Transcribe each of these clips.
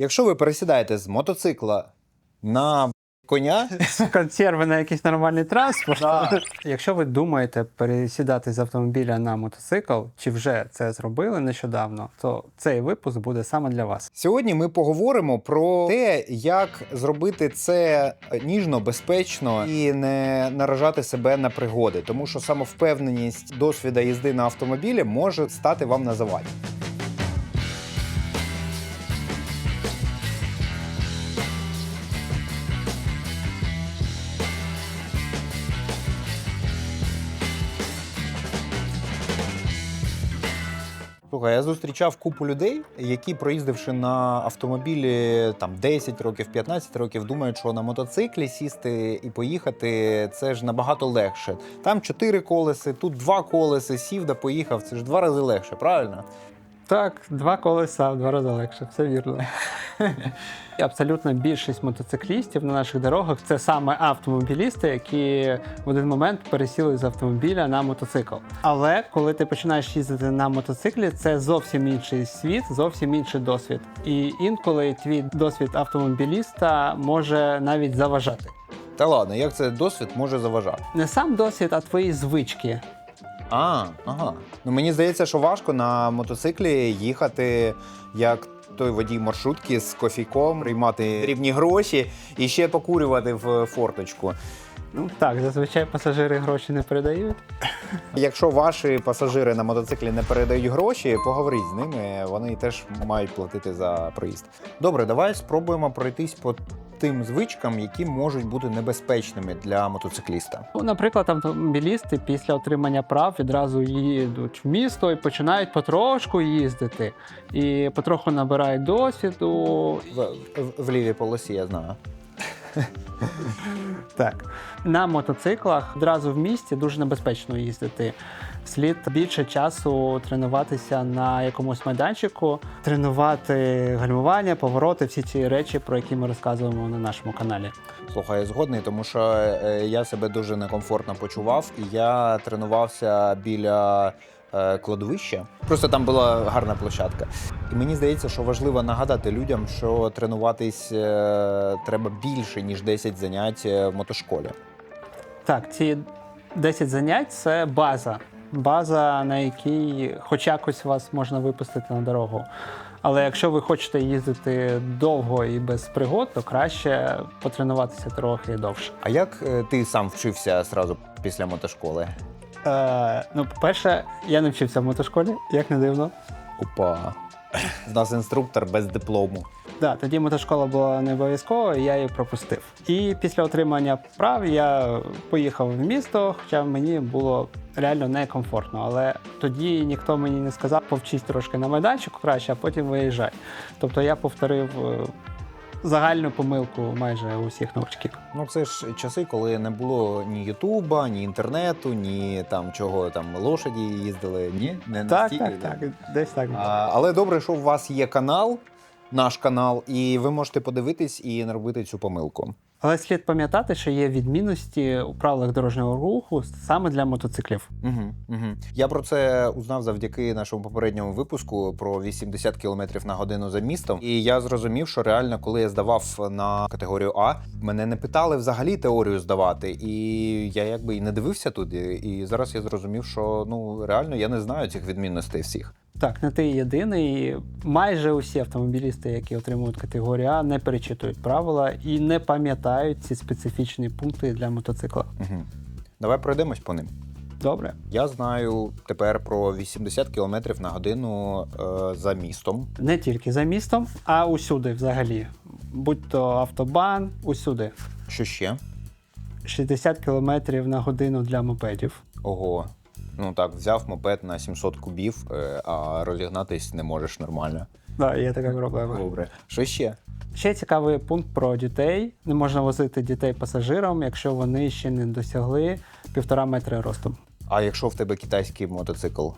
Якщо ви пересідаєте з мотоцикла на коня, консерви на якийсь нормальний транспорт. Якщо ви думаєте пересідати з автомобіля на мотоцикл, чи вже це зробили нещодавно, то цей випуск буде саме для вас. сьогодні ми поговоримо про те, як зробити це ніжно, безпечно і не наражати себе на пригоди, тому що самовпевненість досвіда їзди на автомобілі може стати вам на заваді. Слухай, я зустрічав купу людей, які, проїздивши на автомобілі там 10 років, 15 років, думають, що на мотоциклі сісти і поїхати це ж набагато легше. Там чотири колеси, тут два колеси, сів да поїхав. Це ж два рази легше, правильно? Так, два колеса в два рази легше, все вірно. Абсолютно більшість мотоциклістів на наших дорогах це саме автомобілісти, які в один момент пересіли з автомобіля на мотоцикл. Але коли ти починаєш їздити на мотоциклі, це зовсім інший світ, зовсім інший досвід. І інколи твій досвід автомобіліста може навіть заважати. Та ладно, як це досвід може заважати? Не сам досвід, а твої звички. А, ага. Ну мені здається, що важко на мотоциклі їхати як той водій маршрутки з кофійком, приймати рівні гроші і ще покурювати в форточку. Ну так, зазвичай пасажири гроші не передають. Якщо ваші пасажири на мотоциклі не передають гроші, поговоріть з ними. Вони теж мають платити за проїзд. Добре, давай спробуємо пройтись по тим звичкам, які можуть бути небезпечними для мотоцикліста. Ну, наприклад, автомобілісти після отримання прав відразу їдуть в місто і починають потрошку їздити. І потроху набирають досвіду. В, в, в лівій полосі я знаю. Так. На мотоциклах одразу в місті дуже небезпечно їздити. Слід більше часу тренуватися на якомусь майданчику, тренувати гальмування, повороти, всі ці речі, про які ми розказуємо на нашому каналі. Слухай, я згодний, тому що е, я себе дуже некомфортно почував, і я тренувався біля е, кладовища. Просто там була гарна площадка. І мені здається, що важливо нагадати людям, що тренуватись е, треба більше ніж 10 занять е, в мотошколі. Так, ці 10 занять це база. База, на якій хоч якось вас можна випустити на дорогу. Але якщо ви хочете їздити довго і без пригод, то краще потренуватися трохи довше. А як ти сам вчився одразу після мотошколи? Е, ну, по-перше, я не вчився в мотошколі, як не дивно. Опа. В нас інструктор без диплому. Да, тоді мотошкола була не обов'язкова, я її пропустив. І після отримання прав я поїхав в місто, хоча мені було реально некомфортно. Але тоді ніхто мені не сказав, повчись трошки на майданчику краще, а потім виїжджай. Тобто я повторив е, загальну помилку майже усіх новачків. Ну, це ж часи, коли не було ні Ютуба, ні інтернету, ні там чого там лошаді їздили. Ні, не Так, настільки, так, так, десь так. А, але добре, що у вас є канал, наш канал, і ви можете подивитись і не робити цю помилку. Але слід пам'ятати, що є відмінності у правилах дорожнього руху саме для мотоциклів. Угу, угу. Я про це узнав завдяки нашому попередньому випуску про 80 км на годину за містом. І я зрозумів, що реально, коли я здавав на категорію А, мене не питали взагалі теорію здавати. І я якби і не дивився туди. І зараз я зрозумів, що ну реально я не знаю цих відмінностей всіх. Так, не ти єдиний. Майже усі автомобілісти, які отримують категорію А, не перечитують правила і не пам'ятають ці специфічні пункти для мотоцикла. Угу. Давай пройдемось по ним. Добре. Я знаю тепер про 80 км на годину е, за містом. Не тільки за містом, а усюди взагалі. Будь то автобан, усюди. Що ще? 60 км на годину для мопедів. Ого. Ну так, взяв мопед на 700 кубів, е, а розігнатись не можеш нормально. Так, є така проблема. Добре. Що ще? Ще цікавий пункт про дітей. Не можна возити дітей пасажирам, якщо вони ще не досягли півтора метри ростом. А якщо в тебе китайський мотоцикл,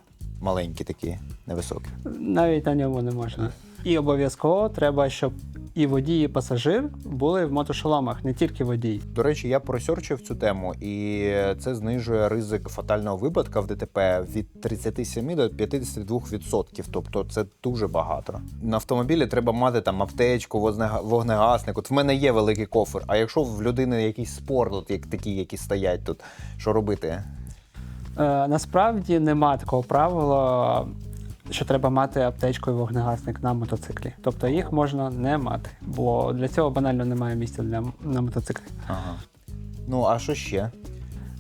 маленький такий, невисокий. Навіть на ньому не можна. І обов'язково треба, щоб і водій, і пасажир були в мотошоломах, не тільки водій. До речі, я просерчив цю тему, і це знижує ризик фатального випадка в ДТП від 37 до 52%. Тобто це дуже багато. На автомобілі треба мати там аптечку, вогнегасник. От в мене є великий кофр. А якщо в людини якийсь спорт, от як такі, які стоять тут, що робити? Е, насправді нема такого правила, що треба мати аптечку і вогнегасник на мотоциклі. Тобто їх можна не мати, бо для цього банально немає місця для на мотоциклі. Ага. Ну а що ще?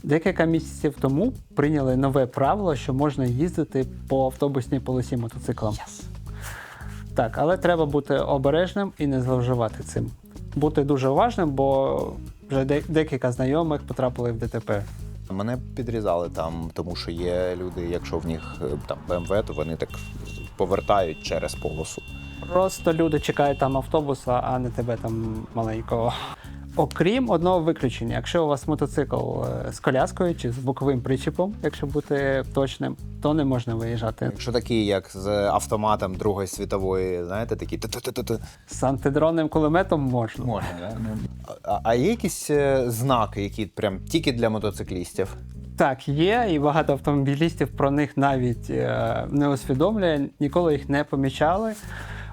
Декілька місяців тому прийняли нове правило, що можна їздити по автобусній полосі мотоциклом. Так, але треба бути обережним і не зловживати цим. Бути дуже уважним, бо вже декілька знайомих потрапили в ДТП. Мене підрізали там, тому що є люди, якщо в них е, там БМВ, то вони так повертають через полосу. Просто люди чекають там автобуса, а не тебе там маленького. Окрім одного виключення, якщо у вас мотоцикл е, з коляскою чи з боковим причепом, якщо бути точним, то не можна виїжджати. Якщо такі, як з автоматом Другої світової, знаєте, такі ту-ту-ту-ту. З антидронним кулеметом можна. Можна, да? А, а є якісь е, знаки, які прям тільки для мотоциклістів? Так, є, і багато автомобілістів про них навіть е, не усвідомлює, ніколи їх не помічали.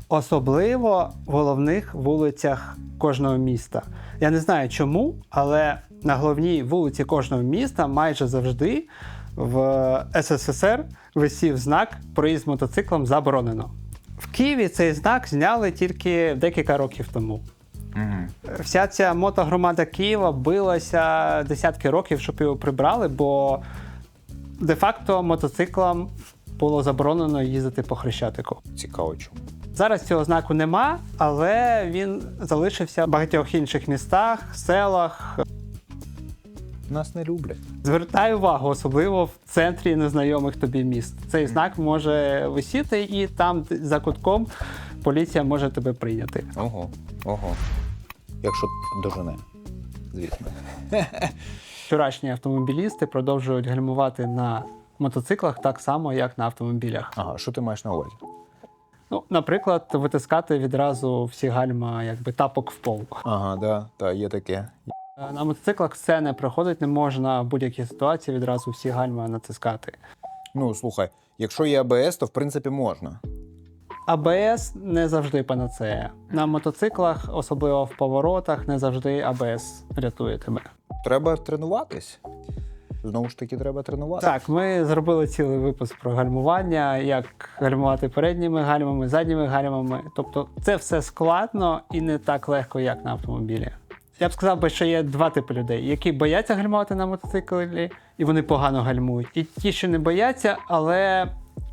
Особливо в головних вулицях кожного міста. Я не знаю чому, але на головній вулиці кожного міста майже завжди в СССР висів знак проїзд мотоциклом заборонено. В Києві цей знак зняли тільки декілька років тому. Угу. Вся ця мотогромада Києва билася десятки років, щоб його прибрали, бо де-факто мотоциклам було заборонено їздити по Хрещатику. Цікаво, чому. Зараз цього знаку нема, але він залишився в багатьох інших містах, селах. Нас не люблять. Звертай увагу, особливо в центрі незнайомих тобі міст. Цей знак може висіти, і там за кутком поліція може тебе прийняти. Ого, ого. Якщо дожене, звісно. Вчорашні автомобілісти продовжують гальмувати на мотоциклах так само, як на автомобілях. Ага, що ти маєш на увазі? Ну, наприклад, витискати відразу всі гальма, якби тапок в пол. Ага, да, та, є таке. Е, На мотоциклах це не проходить, не можна в будь-якій ситуації відразу всі гальма натискати. Ну, слухай, якщо є АБС, то в принципі можна. АБС не завжди панацея. На мотоциклах, особливо в поворотах, не завжди АБС рятує тебе. Треба тренуватись. Знову ж таки, треба тренуватись. Так, ми зробили цілий випуск про гальмування, як гальмувати передніми гальмами, задніми гальмами. Тобто це все складно і не так легко, як на автомобілі. Я б сказав би, що є два типи людей, які бояться гальмувати на мотоциклі, і вони погано гальмують. І ті, що не бояться, але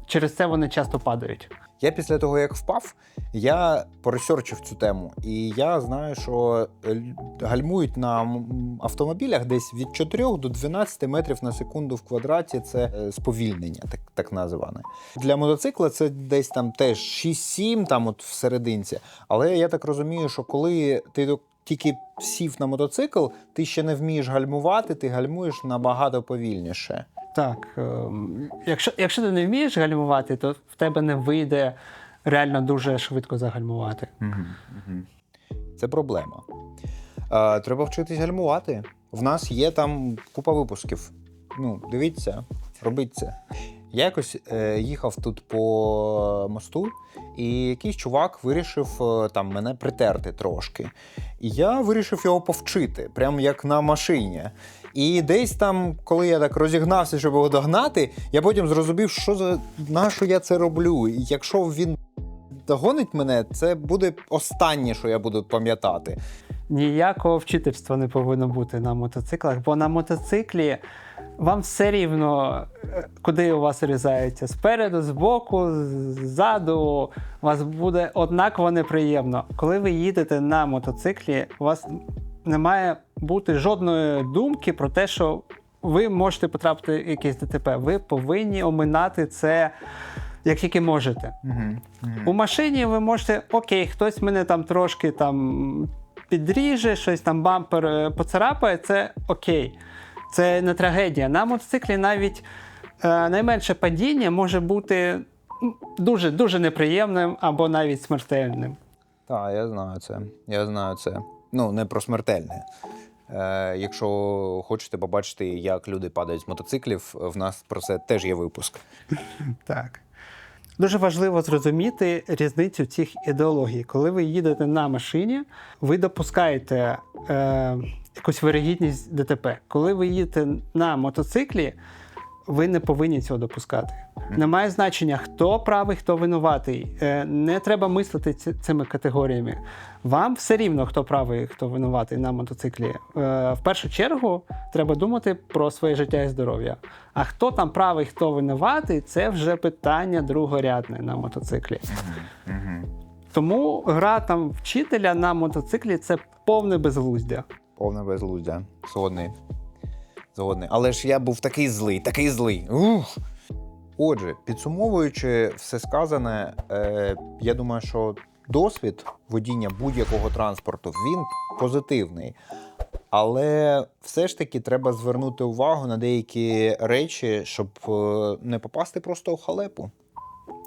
через це вони часто падають. Я після того, як впав, я поресерчив цю тему. І я знаю, що е, гальмують на автомобілях десь від 4 до 12 метрів на секунду в квадраті. Це е, сповільнення, так, так називане. Для мотоцикла це десь там теж 6-7, там от всерединці. Але я так розумію, що коли ти тільки сів на мотоцикл, ти ще не вмієш гальмувати, ти гальмуєш набагато повільніше. Так, ем, якщо, якщо ти не вмієш гальмувати, то в тебе не вийде реально дуже швидко загальмувати. Це проблема. Треба вчитись гальмувати. В нас є там купа випусків. Ну, дивіться, робіть це. Я якось е, їхав тут по мосту, і якийсь чувак вирішив е, там мене притерти трошки. І я вирішив його повчити, прям як на машині. І десь там, коли я так розігнався, щоб його догнати, я потім зрозумів, що за на що я це роблю. І якщо він догонить мене, це буде останнє, що я буду пам'ятати. Ніякого вчительства не повинно бути на мотоциклах, бо на мотоциклі вам все рівно, е, куди у вас різається спереду, збоку, ззаду. У вас буде однаково неприємно. Коли ви їдете на мотоциклі, у вас не має бути жодної думки про те, що ви можете потрапити в якесь ДТП. Ви повинні оминати це як тільки можете. У машині ви можете, окей, хтось мене там трошки там підріже, щось там бампер е, поцарапає, це окей. Це не трагедія. На мотоциклі навіть е, найменше падіння може бути дуже дуже неприємним або навіть смертельним. Так, я знаю це. Я знаю це. Ну, не про смертельне. Е, якщо хочете побачити, як люди падають з мотоциклів, в нас про це теж є випуск. Так. Дуже важливо зрозуміти різницю цих ідеологій. Коли ви їдете на машині, ви допускаєте е, якусь вирогідність ДТП. Коли ви їдете на мотоциклі, ви не повинні цього допускати. Немає значення, хто правий, хто винуватий. Е, не треба мислити цими категоріями. Вам все рівно, хто правий, хто винуватий на мотоциклі. Е, в першу чергу треба думати про своє життя і здоров'я. А хто там правий, хто винуватий, це вже питання другорядне на мотоциклі. Тому гра там вчителя на мотоциклі це повне безглуздя. Повне безлуздя. Згодний. Згодний. Але ж я був такий злий, такий злий. Ух! Отже, підсумовуючи все сказане, е, я думаю, що досвід водіння будь-якого транспорту він позитивний. Але все ж таки треба звернути увагу на деякі речі, щоб е, не попасти просто у халепу.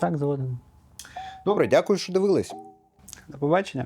Так, згоден. Добре, дякую, що дивились. До побачення.